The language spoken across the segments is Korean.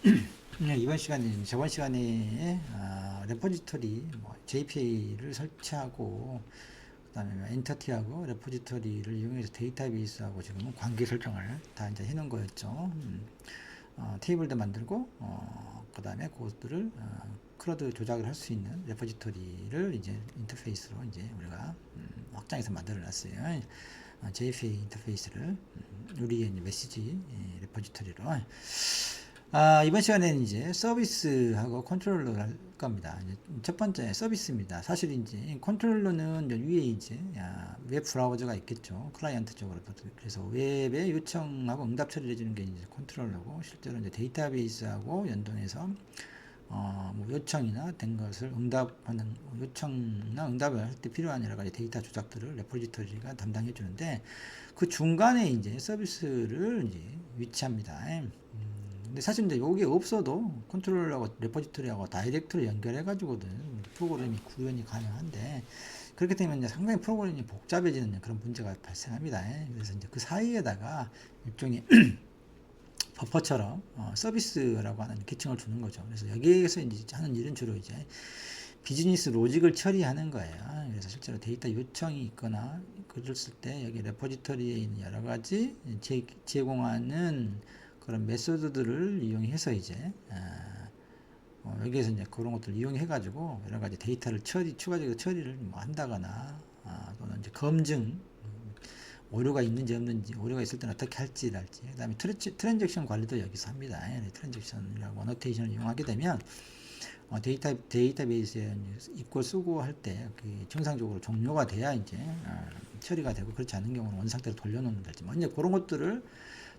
네, 이번 시간에 저번 시간에 아, 레포지토리 뭐 JPA를 설치하고 그다음에 엔터티하고 레포지토리를 이용해서 데이터베이스하고 지금은 관계 설정을 다 이제 해놓은 거였죠. 음, 어, 테이블도 만들고 어, 그다음에 그것들을 어, 크로드 조작을 할 수 있는 레포지토리를 이제 인터페이스로 이제 우리가 음, 확장해서 만들어놨어요. 어, JPA 인터페이스를 음, 우리의 메시지 예, 레포지토리로. 아, 이번 시간에는 이제 서비스하고 컨트롤러를 할 겁니다. 이제 첫 번째 서비스입니다. 사실 이제 컨트롤러는 위에 이제 야, 웹 브라우저가 있겠죠. 클라이언트 쪽으로. 그래서 웹에 요청하고 응답 처리를 해주는 게 이제 컨트롤러고 실제로 이제 데이터베이스하고 연동해서 어, 뭐 요청이나 된 것을 응답하는 요청이나 응답을 할 때 필요한 여러 가지 데이터 조작들을 레포지토리가 담당해 주는데 그 중간에 이제 서비스를 이제 위치합니다. 음, 근데 사실 이제 여기 없어도 컨트롤러하고 레포지토리하고 다이렉트로 연결해 가지고든 프로그램이 구현이 가능한데 그렇게 되면 이제 상당히 프로그램이 복잡해지는 그런 문제가 발생합니다. 그래서 이제 그 사이에다가 일종의 버퍼처럼 어, 서비스라고 하는 계층을 두는 거죠. 그래서 여기에서 이제 하는 일은 주로 이제 비즈니스 로직을 처리하는 거예요. 그래서 실제로 데이터 요청이 있거나 그랬을 때 여기 레포지토리에 있는 여러 가지 제, 제공하는 그런 메소드들을 이용해서 이제 아, 어, 여기에서 이제 그런 것들을 이용해 가지고 여러 가지 데이터를 처리 추가적으로 처리를 뭐 한다거나 아, 또는 이제 검증 음, 오류가 있는지 없는지 오류가 있을 때는 어떻게 할지 할지 그 다음에 트레- 트랜잭션 관리도 여기서 합니다. 예, 트랜잭션이라고 어노테이션을 이용하게 되면 어, 데이터 데이터베이스에 입고 쓰고 할때그 정상적으로 종료가 돼야 이제 어, 처리가 되고 그렇지 않은 경우는 원상태로 돌려놓는다든지 뭐 이제 그런 것들을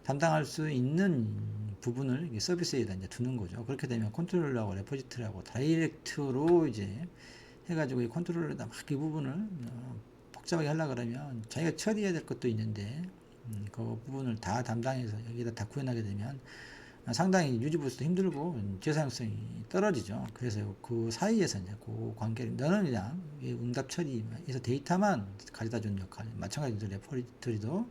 담당할 수 있는 부분을 서비스에다 이제 두는 거죠. 그렇게 되면 컨트롤러하고 레포지터리하고 다이렉트로 이제 해가지고 이 컨트롤러에다 막 이 부분을 어, 복잡하게 하려 그러면 자기가 처리해야 될 것도 있는데 음, 그 부분을 다 담당해서 여기다 다 구현하게 되면 상당히 유지보수도 힘들고 재사용성이 떨어지죠. 그래서 그 사이에서 이제 그 관계를 너는 그냥 이 응답 처리에서 데이터만 가져다 주는 역할, 마찬가지로 레포지터리도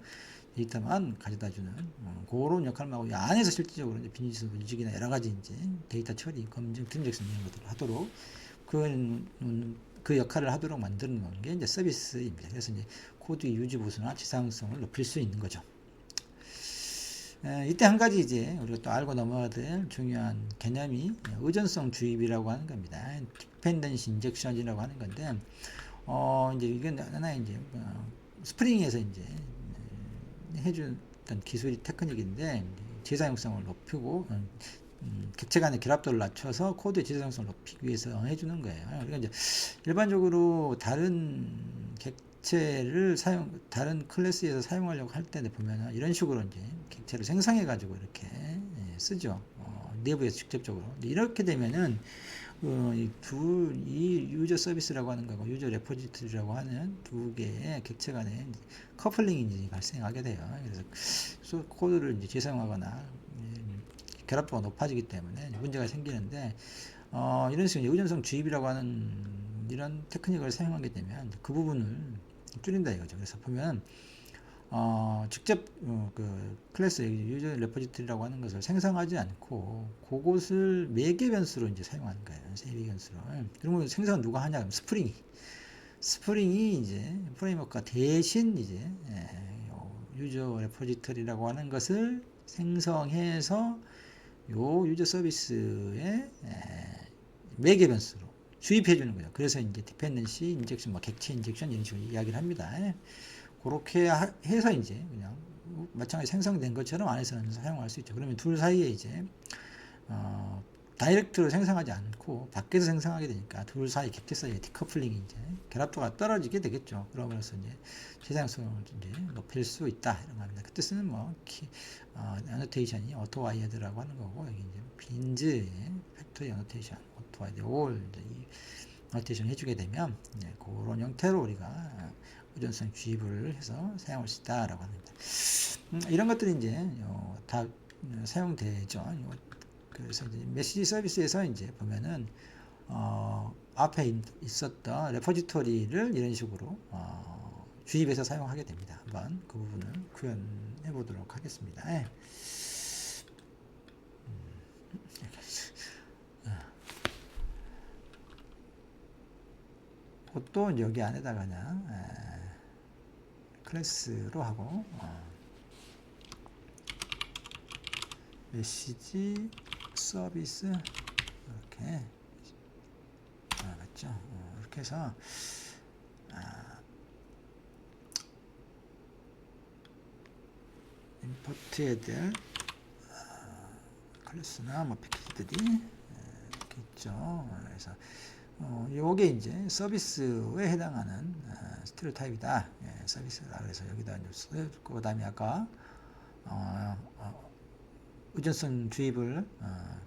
데이터만 가져다 주는 어, 그런 역할만 하고 이 안에서 실질적으로 이제 비즈니스 로직이나 여러 가지 이제 데이터 처리, 검증, 트랜잭션 이런 것들을 하도록 그, 음, 그 역할을 하도록 만드는 게 이제 서비스입니다. 그래서 이제 코드 유지 보수나 지상성을 높일 수 있는 거죠. 에, 이때 한 가지 이제 우리가 또 알고 넘어가야 될 중요한 개념이 의존성 주입이라고 하는 겁니다. 디펜던시 인젝션이라고 하는 건데, 어, 이제 이건 하나 이제 어, 스프링에서 이제 음, 해주던 기술이 테크닉인데 재사용성을 높이고 음, 음, 객체 간의 결합도를 낮춰서 코드의 재사용성을 높이기 위해서 해주는 거예요. 그러니까 이제 일반적으로 다른 객체를 사용, 다른 클래스에서 사용하려고 할 때 보면은 이런 식으로 이제 객체를 생성해 가지고 이렇게 예, 쓰죠. 어, 내부에서 직접적으로. 이렇게 되면은 어, 두, 이 유저 서비스라고 하는 거고 유저 레포지토리라고 하는 두 개의 객체 이제 커플링이 이제 발생하게 돼요. 그래서 소- 코드를 이제 재사용하거나 음, 결합도가 높아지기 때문에 문제가 생기는데 어, 이런 식으로 의존성 주입이라고 하는 이런 테크닉을 사용하게 되면 그 부분을 줄인다 이거죠. 그래서 보면 어, 직접 어, 그 클래스 유저 레포지토리라고 하는 것을 생성하지 않고 그것을 매개 변수로 이제 사용하는 거예요. 세비 변수로. 그러면 생성은 누가 하냐? 그럼 스프링이. 스프링이 이제 프레임워크가 대신 이제 예, 요 유저 레포지토리라고 하는 것을 생성해서 요 유저 서비스에 예, 매개 변수로 주입해 주는 거예요. 그래서 이제 디펜던시 인젝션, 뭐 객체 인젝션 이런 식으로 이야기를 합니다. 예. 그렇게 하- 해서 이제 그냥 마찬가지 생성된 것처럼 안에서는 사용할 수 있죠. 그러면 둘 사이에 이제 어, 다이렉트로 생성하지 않고 밖에서 생성하게 되니까 둘 사이 객체 사이의 디커플링이 이제 결합도가 떨어지게 되겠죠. 그러면서 이제 재사용성을 이제 높일 수 있다 이런 겁니다. 그 뜻은 뭐 키, 어, 어노테이션이 오토 와이어드라고 하는 거고 여기 이제 빈즈 팩토리 어노테이션 오토 와이어드 올 이제 이 어노테이션 해주게 되면 이제 그런 형태로 우리가 의존성 주입을 해서 사용할 수 있다라고 합니다. 음, 이런 것들이 이제 어, 다 어, 사용되죠. 그래서 이제 메시지 서비스에서 이제 보면은 어, 앞에 있었던 레포지토리를 이런 식으로 어, 주입해서 사용하게 됩니다. 한번 그 부분을 구현해 보도록 하겠습니다. 예. 음, 예. 어. 그것도 여기 안에다가 그냥 예. 클래스로 하고 어. 메시지 서비스 이렇게 아, 맞죠? 어, 이렇게 해서 아, 임포트해야 될 아, 클래스나 뭐 패키지들이 에, 이렇게 있죠. 그래서 어, 요게 이제 서비스에 해당하는 어, 스테레오 타입이다. 예, 서비스라 그래서 여기다 이제 써줬고 그다음에 아까 어, 어, 의존성 주입을 어,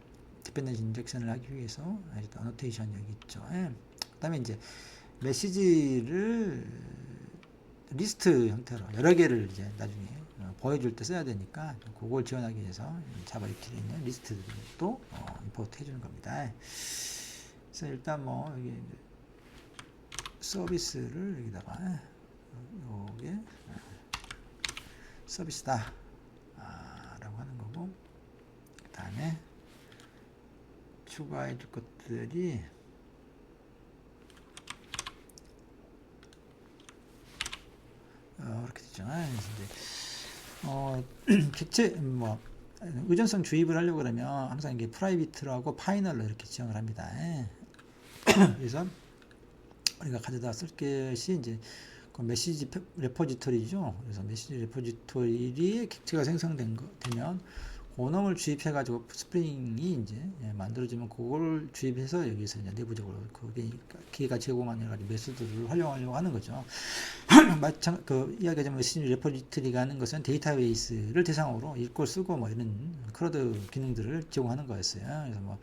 디펜던시 인젝션을 하기 위해서 아직도 어노테이션 여기 있죠. 예. 그다음에 이제 메시지를 리스트 형태로 여러 개를 이제 나중에 어, 보여줄 때 써야 되니까 그걸 지원하기 위해서 자바리틀에 있는 리스트들도 어, 임포트 해주는 겁니다. 그래서 일단 뭐 여기 서비스를 여기다가 요게 어, 서비스다 아, 라고 하는 거고 그 다음에 추가해 줄 것들이 어, 이렇게. 그래서 이제 어, 객체 뭐 의존성 주입을 하려고 그러면 항상 이게 프라이빗라고 파이널로 이렇게 지정을 합니다. 예. 그래서 우리가 가져다 쓸 것이 이제 그 메시지 페- 레포지토리죠. 그래서 메시지 레포지토리에 객체가 생성된 거 되면 고놈을 주입해 가지고 스프링이 이제 예, 만들어지면 그걸 주입해서 여기서 이제 내부적으로 그게 기가 제공하는 여러 가지 메소드를 활용하려고 하는 거죠. 마찬 그 이야기하자면 메시지 레포지토리가 하는 것은 데이터베이스를 대상으로 읽고 쓰고 뭐 이런 크로드 기능들을 제공하는 거였어요. 그래서 뭐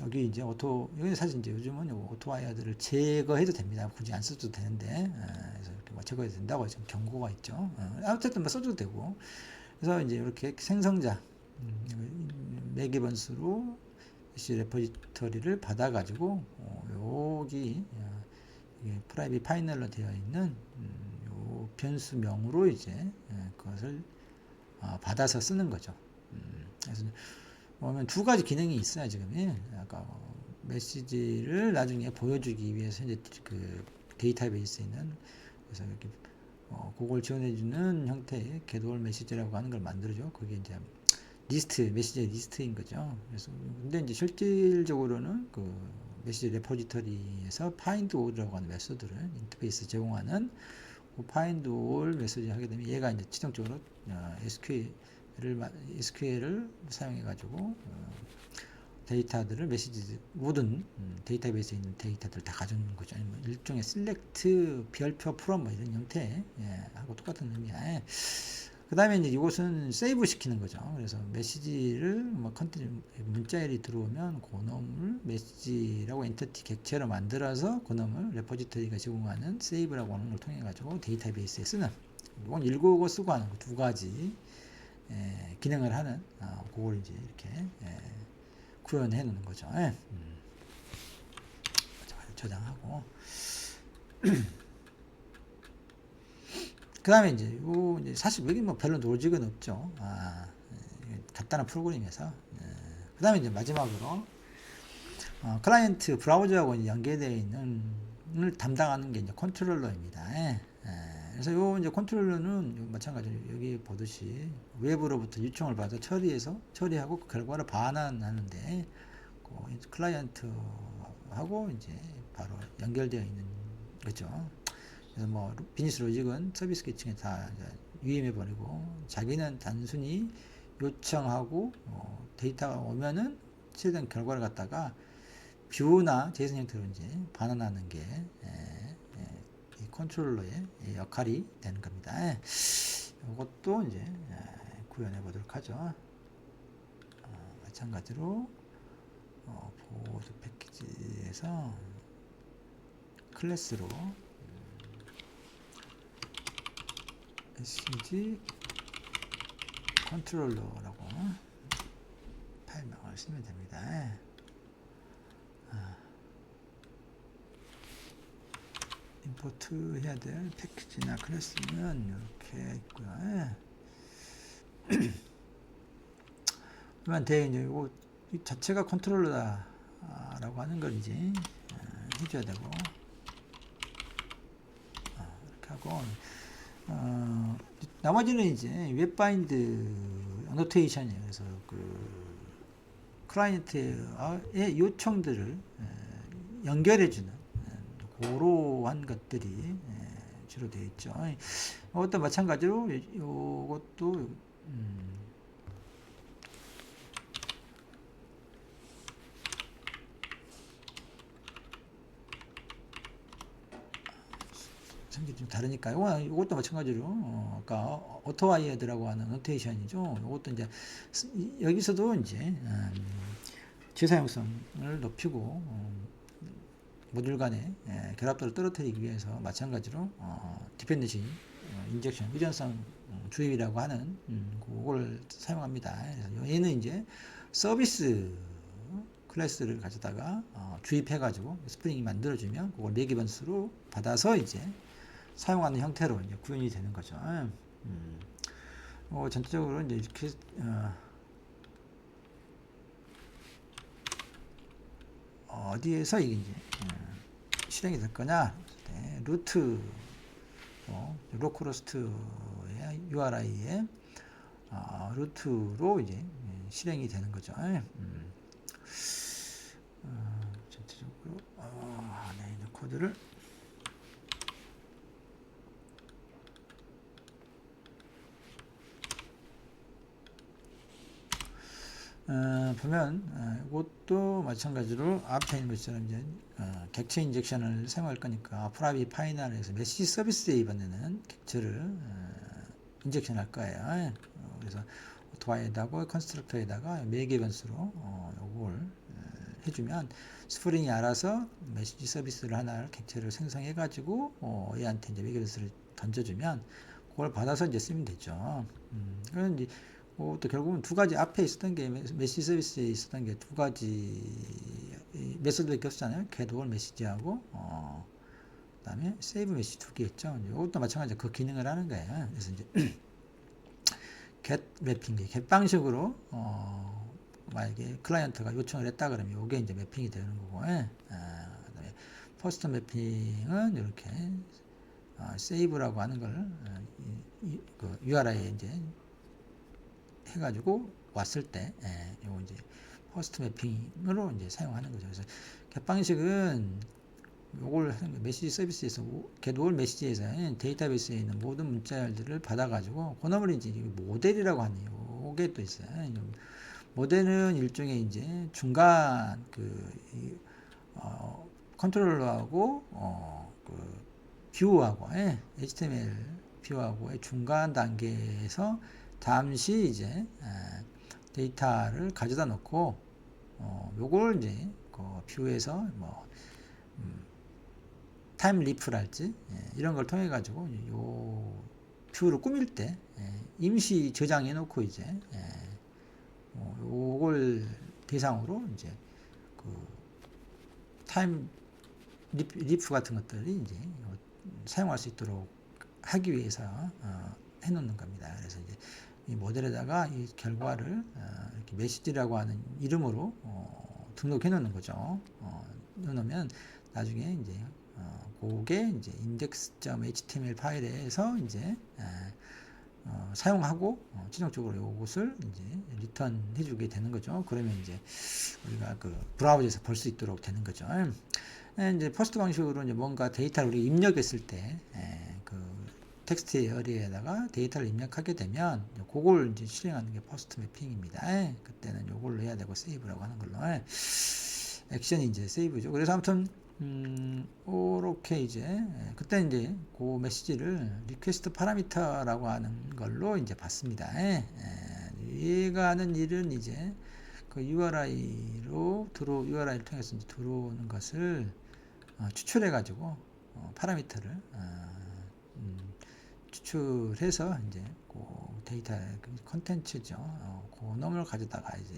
여기 이제 오토 여기 사실 이제 요즘은 요 오토 와이어들을 제거해도 됩니다. 굳이 안 써도 되는데 어, 그래서 뭐 제거해도 된다고 지금 경고가 있죠. 어, 아무튼 뭐 써도 되고 그래서 이제 이렇게 생성자 음, 매개 번수로 시 레포지터리를 받아가지고 어, 여기 어, 프라이빗 파이널로 되어 있는 음, 요 변수명으로 이제 예, 그것을 어, 받아서 쓰는 거죠. 음, 그래서 보면 두 가지 기능이 있어요 지금 예. 아까 뭐 메시지를 나중에 보여주기 위해서 이제 그 데이터베이스에 있는 그래서 이렇게 어, 그걸 지원해주는 형태의 겟올 메시지라고 하는 걸 만들어줘. 그게 이제 리스트 메시지 리스트인 거죠. 그래서 근데 이제 실질적으로는 그 메시지 레포지터리에서 파인드 올이라고 하는 메소드를 인터페이스 제공하는 그 파인드 올 메시지 하게 되면 얘가 이제自動적으로 어, SQL을 SQL을 사용해 가지고 어, 데이터들을 메시지 모든 음, 데이터베이스에 있는 데이터들 다 가져오는 거죠. 아니면 일종의 셀렉트 별표 프롬 뭐 이런 형태 예, 하고 똑같은 의미야. 그 다음에 이제 이것은 세이브 시키는 거죠. 그래서 메시지를 뭐 컨텐츠 문자열이 들어오면 그놈을 메시지라고 엔터티 객체로 만들어서 그놈을 레포지터리가 제공하는 세이브라고 하는 걸 통해 가지고 데이터베이스에 쓰는 이건 읽고 쓰고 하는 그두 가지 에, 기능을 하는 어, 그걸 이제 이렇게 에, 구현해 놓는 거죠. 예. 음. 저장하고 그 다음에 이제 요 이제 사실 여기 뭐 별로 로직은 없죠. 아, 예, 간단한 프로그램에서. 그 다음에 이제 마지막으로 어, 클라이언트 브라우저하고 연계되어 있는 을 담당하는 게 이제 컨트롤러입니다. 예. 예, 그래서 요 이제 컨트롤러는 요 마찬가지로 여기 보듯이 외부로부터 요청을 받아 처리해서 처리하고 그 결과를 반환하는데 그 클라이언트하고 이제 바로 연결되어 있는 거죠. 그래서 뭐 비즈니스 로직은 서비스 계층에 다 유임해 버리고 자기는 단순히 요청하고 어, 데이터가 오면은 최대한 결과를 갖다가 뷰나 제이슨 형태로 이제 반환하는 게 예, 컨트롤러의 역할이 되는 겁니다. 예. 이것도 이제 예, 구현해 보도록 하죠. 어, 마찬가지로 어, 보드 패키지에서 클래스로 SG 컨트롤러라고 파일명을 쓰면 됩니다. 아, 임포트 해야 될 패키지나 클래스는 이렇게 있고요. 그러면 대 이제 이거 이 자체가 컨트롤러다라고 하는 걸 이제 어, 해줘야 되고 이렇게 하고 어, 나머지는 이제 웹바인드 노테이션이에요. 그래서 그 클라이언트의 요청들을 에, 연결해주는 에, 그러한 것들이 에, 주로 되어 있죠. 이것도 마찬가지로 요- 요것도 음, 성질이 좀 다르니까요. 어, 이것도 마찬가지로 어, 아까 오토와이어드라고 하는 노테이션이죠. 이것도 이제 여기서도 이제 음, 재사용성을 높이고 어, 모듈 간의 예, 결합도를 떨어뜨리기 위해서 마찬가지로 어, 디펜den시 어, 인젝션 의존성 어, 주입이라고 하는 음, 그걸 사용합니다. 그래서 얘는 이제 서비스 클래스를 가져다가 어, 주입해가지고 스프링이 만들어주면 그걸 네기번수로 받아서 이제 사용하는 형태로 이제 구현이 되는 거죠. 음. 어, 전체적으로 이제 이렇게 어, 어디에서 이게 이제 어, 실행이 될 거냐? 네, 루트 어, 로컬호스트의 URI에 어, 루트로 이제 예, 실행이 되는 거죠. 음. 어, 전체적으로 어, 네, 코드를 어, 보면 어, 이것도 마찬가지로 앞에 있는 것처럼 이제 어, 객체 인젝션을 사용할 거니까 프라비 파이널에서 메시지 서비스에 이번에는 객체를 어, 인젝션 할 거예요. 어, 그래서 오토바이에다가 컨스트럭터에다가 매개 변수로 어, 요걸 어, 해주면 스프링이 알아서 메시지 서비스를 하나 객체를 생성해 가지고 어, 얘한테 이제 매개 변수를 던져주면 그걸 받아서 이제 쓰면 되죠. 음, 그런 이제 어, 또 결국은 두 가지 앞에 있었던 게 메- 메시지 서비스에 있었던 게 두 가지 이 메소드밖에 없잖아요. 겟올 메시지하고 어, 그다음에 세이브 메시지 두개 있죠. 이것도 마찬가지로 그 기능을 하는 거예요. 그래서 이제 겟 맵핑, 겟 방식으로 어, 만약에 클라이언트가 요청을 했다 그러면 이게 이제 매핑이 되는 거고, 예. 아, 그다음에 퍼스트 매핑은 이렇게 어, 세이브라고 하는 걸 어, 이, 이, 그 URI에 이제 해가지고 왔을 때, 예, 요거 이제 퍼스트 매핑으로 이제 사용하는 거죠. 그래서 겟 방식은 요걸. 메시지 서비스에서 겟올 메시지에서 데이터베이스에 있는 모든 문자열들을 받아가지고 그놈을 이제 모델이라고 하네요. 요게 또 있어요. 모델은 일종의 이제 중간 그 이, 어, 컨트롤러하고 어, 그 뷰하고 예, HTML 뷰하고의 중간 단계에서 잠시 이제 에, 데이터를 가져다 놓고 어, 요걸 이제 그 뷰에서 뭐 음, 타임 리프랄지 예, 이런 걸 통해 가지고 요 뷰를 꾸밀 때 예, 임시 저장해 놓고 이제 예, 어, 요걸 대상으로 이제 그 타임 리프, 리프 같은 것들이 이제 요- 사용할 수 있도록 하기 위해서 어, 해놓는 겁니다. 그래서 이제 이 모델에다가 이 결과를 어, 이렇게 메시지라고 하는 이름으로 어, 등록해 놓는 거죠. 어, 넣으면 나중에 이제 어, 그게 이제 index.html 파일에서 이제 에, 어, 사용하고 어, 최종적으로 이것을 이제 리턴 해주게 되는 거죠. 그러면 이제 우리가 그 브라우저에서 볼 수 있도록 되는 거죠. 에, 이제 퍼스트 방식으로 이제 뭔가 데이터를 우리가 입력했을 때, 에, 그 텍스트 에어리에다가 데이터를 입력하게 되면 그걸 이제 실행하는 게 퍼스트 매핑입니다. 에, 그때는 요걸로 해야 되고 세이브라고 하는 걸로. 에, 액션이 이제 세이브죠. 그래서 아무튼 음, 이렇게 이제 예, 그때 이제 그 메시지를 리퀘스트 파라미터라고 하는 걸로 이제 받습니다. 예, 예, 얘가 하는 일은 이제 그 URI로 들어 URI를 통해서 이제 들어오는 것을 어, 추출해 가지고 어, 파라미터를 어, 음, 추출해서 이제 그 데이터 그 컨텐츠죠. 어, 그 놈을 가져다가 이제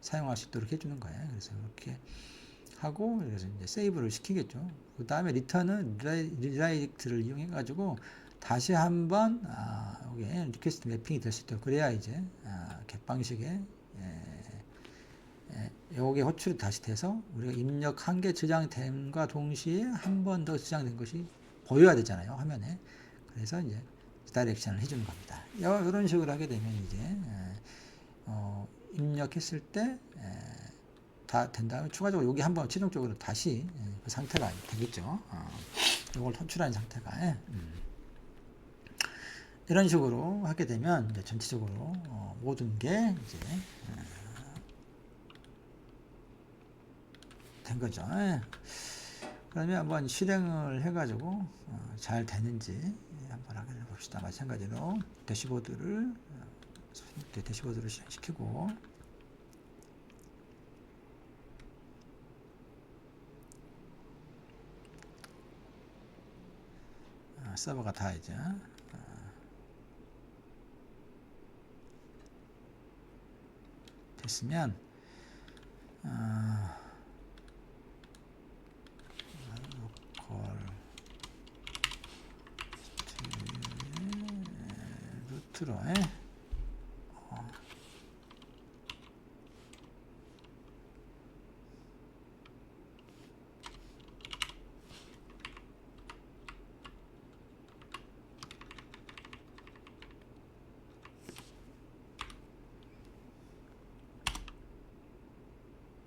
사용할 수 있도록 해주는 거예요. 그래서 이렇게 하고 그래서 이제 세이브를 시키겠죠. 그 다음에 리턴은 리라이렉트를 이용해 가지고 다시 한번 아, 여기에 리퀘스트 매핑이 될 수 있도록 그래야 이제 아, 겟 방식에 예, 예, 여기에 호출이 다시 돼서 우리가 입력한 게 저장됨과 동시에 한 번 더 저장된 것이 보여야 되잖아요 화면에 그래서 이제 다이렉션을 해주는 겁니다 여- 이런 식으로 하게 되면 이제 에, 어, 입력했을 때 다 된 다음에 추가적으로 여기 한번 최종적으로 다시 에, 그 상태가 되겠죠 어, 이걸 호출한 상태가 예, 음. 이런 식으로 하게 되면 이제 전체적으로 어, 모든 게 이제 어, 된 거죠. 예. 그러면 한번 실행을 해가지고 어, 잘 되는지 예, 한번 확인해 봅시다. 마찬가지로 대시보드를 어, 이렇게 대시보드를 실행시키고 아, 서버가 다 이제 됐으면 아, 로컬 루트로 에? 어.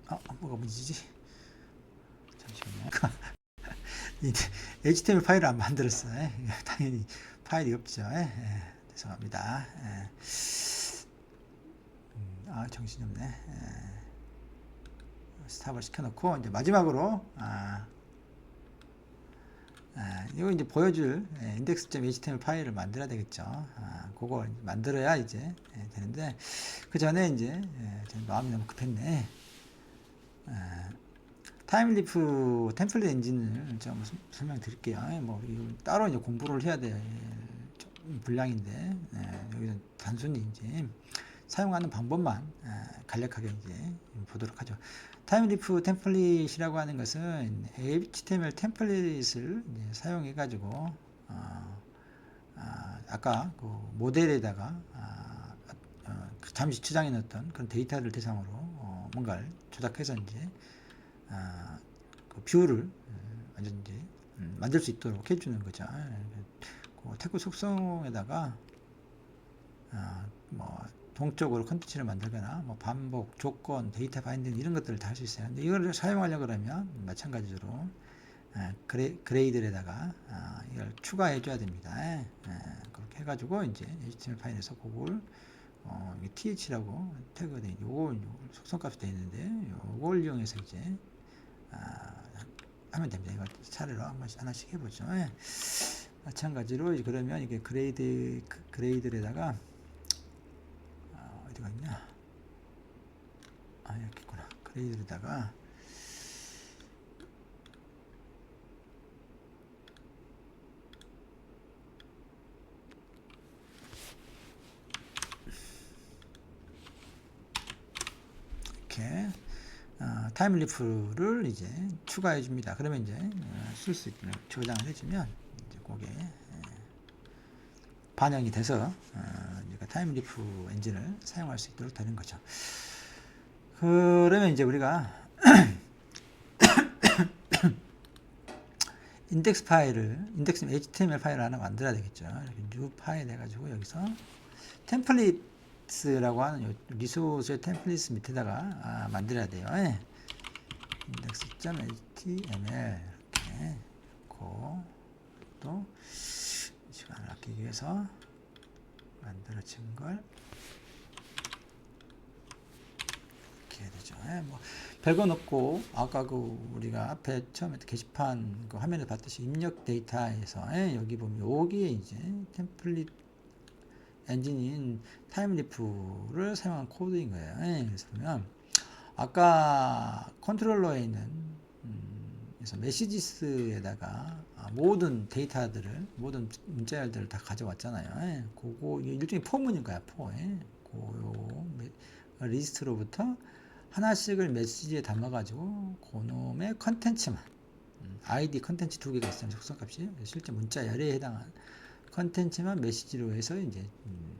아, 뭐가 문제지? 잠시만요. 이 HTML 파일을 안 만들었어요. 예, 당연히 파일이 없죠. 예, 예, 죄송합니다. 예. 음, 아, 정신이 없네. 예. 스탑을 시켜놓고, 이제 마지막으로, 아, 아, 이거 이제 보여줄 예, index.html 파일을 만들어야 되겠죠. 아, 그거 만들어야 이제 예, 되는데, 그 전에 이제, 예, 제 마음이 너무 급했네. 아, 타임리프 템플릿 엔진을 좀 서- 설명드릴게요. 예, 뭐 따로 이제 공부를 해야 될좀 분량인데 예, 여기서 단순히 이제 사용하는 방법만 예, 간략하게 이제 보도록 하죠. 타임리프 템플릿이라고 하는 것은 HTML 템플릿을 사용해 가지고 어, 아, 아까 그 모델에다가 아, 어, 그 잠시 저장해 놓았던 그런 데이터를 대상으로 어, 뭔가를 조작해서 이제 아, 그 뷰를 음, 완전 이제 음, 만들 수 있도록 해주는 거죠. 그 태그 속성에다가 아, 뭐 동적으로 컨텐츠를 만들거나 뭐 반복, 조건, 데이터 바인딩 이런 것들을 다 할 수 있어요. 근데 이걸 사용하려고 그러면 마찬가지로 아, 그레, 그레이드에다가 아, 이걸 추가해 줘야 됩니다. 예, 그렇게 해가지고 이제 HTML 파일에서 그걸 어, th라고 태그가 돼 있는 요걸 속성값이 되어 있는데 요걸 이용해서 이제 아, 하면 됩니다. 이거 차례로 한 번씩 하나씩 해보죠. 예. 마찬가지로 그러면 이게 그레이드 그- 그레이드에다가 아, 어디가 있냐? 아 여기 있구나. 그레이드에다가 이렇게 어, 타임리프를 이제 추가해 줍니다. 그러면 이제 어, 쓸수 있는 저장을 해주면 그게 예, 반영이 돼서 어, 타임리프 엔진을 사용할 수 있도록 되는 거죠. 그러면 이제 우리가 인덱스 파일을 인덱스 HTML 파일을 하나 만들어야 되겠죠. new 파일 해가지고 여기서 템플릿스라고 하는 요 리소스의 템플릿 밑에다가 아, 만들어야 돼요. 예. index.html 이렇게 고 또 시간을 아끼기 위해서 만들어진 걸 이렇게 해야 되죠. 예, 뭐 별건 없고 아까 그 우리가 앞에 처음에 게시판 그 화면에 봤듯이 입력 데이터에서 예, 여기 보면 여기에 이제 템플릿 엔진인 타임리프를 사용한 코드인 거예요. 예, 그래서 보면 아까 컨트롤러에 있는 음, 그래서 메시지스에다가 아, 모든 데이터들을 모든 문자열들을 다 가져왔잖아요. 예, 그거 일종의 포문인 거야, 포. 예. 그요 메- 리스트로부터 하나씩을 메시지에 담아가지고 그놈의 컨텐츠만 음, 아이디 컨텐츠 두 개가 있으면 속성값이 실제 문자 열에 해당한 컨텐츠만 메시지로 해서 이제 음,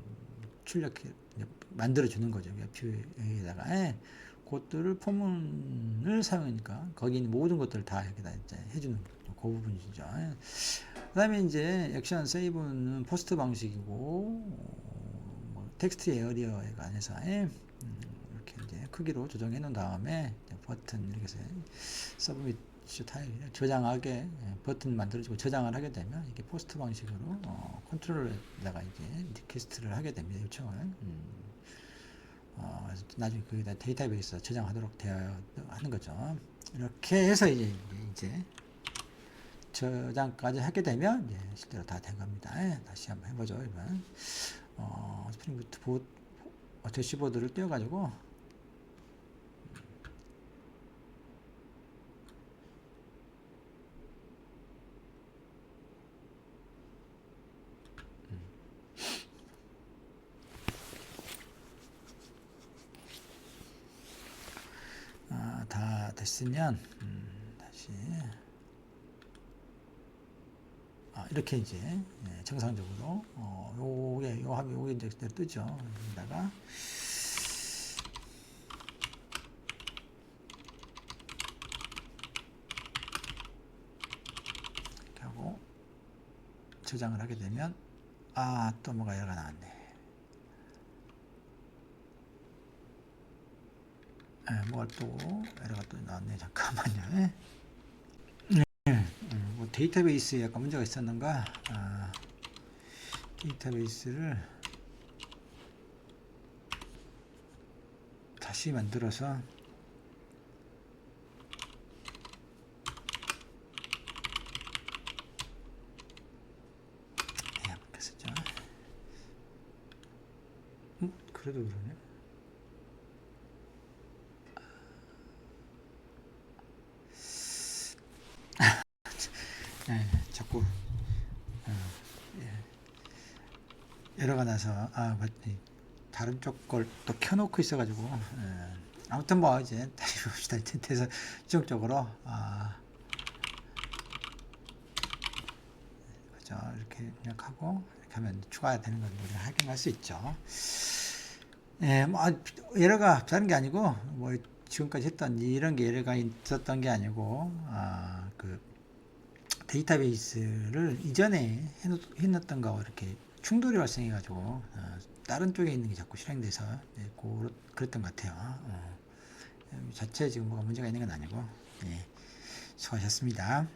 이제 만들어 주는 거죠. 뷰에다가 예. 그것들을 포문을 사용하니까 거기 있는 모든 것들을 다 여기다 해주는 그 부분이죠. 예. 그 다음에 이제 액션 세이브는 포스트 방식이고, 어, 뭐 텍스트 에어리어에 관해서 음, 이렇게 이제 크기로 조정해 놓은 다음에 버튼 이렇게 해서 서브밋 타일 저장하게 예, 버튼 만들어주고 저장을 하게 되면 이게 포스트 방식으로 어, 컨트롤에다가 이제 리퀘스트를 하게 됩니다. 요청을. 음. 어, 나중에 거기다 데이터베이스에 저장하도록 되어 하는 거죠. 이렇게 해서 이제, 이제 저장까지 하게 되면 이제 실제로 다 된 겁니다. 예, 다시 한번 해보죠. 이번 어, 스프링부트 보, 어, 대시보드를 띄워가지고 아, 다 됐으면 음, 다시 아, 이렇게 이제 예, 정상적으로 어, 요게 요 하면 요게 이제 그대로 뜨죠. 여기다가 이렇게 하고 저장을 하게 되면 아 또 뭐가 에러가 나왔네. 예, 뭐가 또 에러가 또 나왔네. 잠깐만요. 예. 데이터베이스에 약간 문제가 있었는가? 아, 데이터베이스를 다시 만들어서 네. 음, 그래도 그러네. 예, 자꾸 어, 예. 에러가 나서 아 맞지 다른 쪽 걸 또 켜놓고 있어가지고 예. 아무튼 뭐 이제 다시 봅시다 텐트에서 지속적으로 아 그죠 이렇게 입력하고 이렇게 하면 추가되는 걸 우리가 확인할 수 있죠. 예, 뭐 아, 에러가 다른 게 아니고 뭐 지금까지 했던 이런 게 에러가 있었던 게 아니고 아 그 데이터베이스를 이전에 해놓, 해놨던 거하고 이렇게 충돌이 발생해가지고 어, 다른 쪽에 있는 게 자꾸 실행돼서 네, 고, 그랬던 것 같아요. 어, 자체 지금 뭐가 문제가 있는 건 아니고 예, 수고하셨습니다.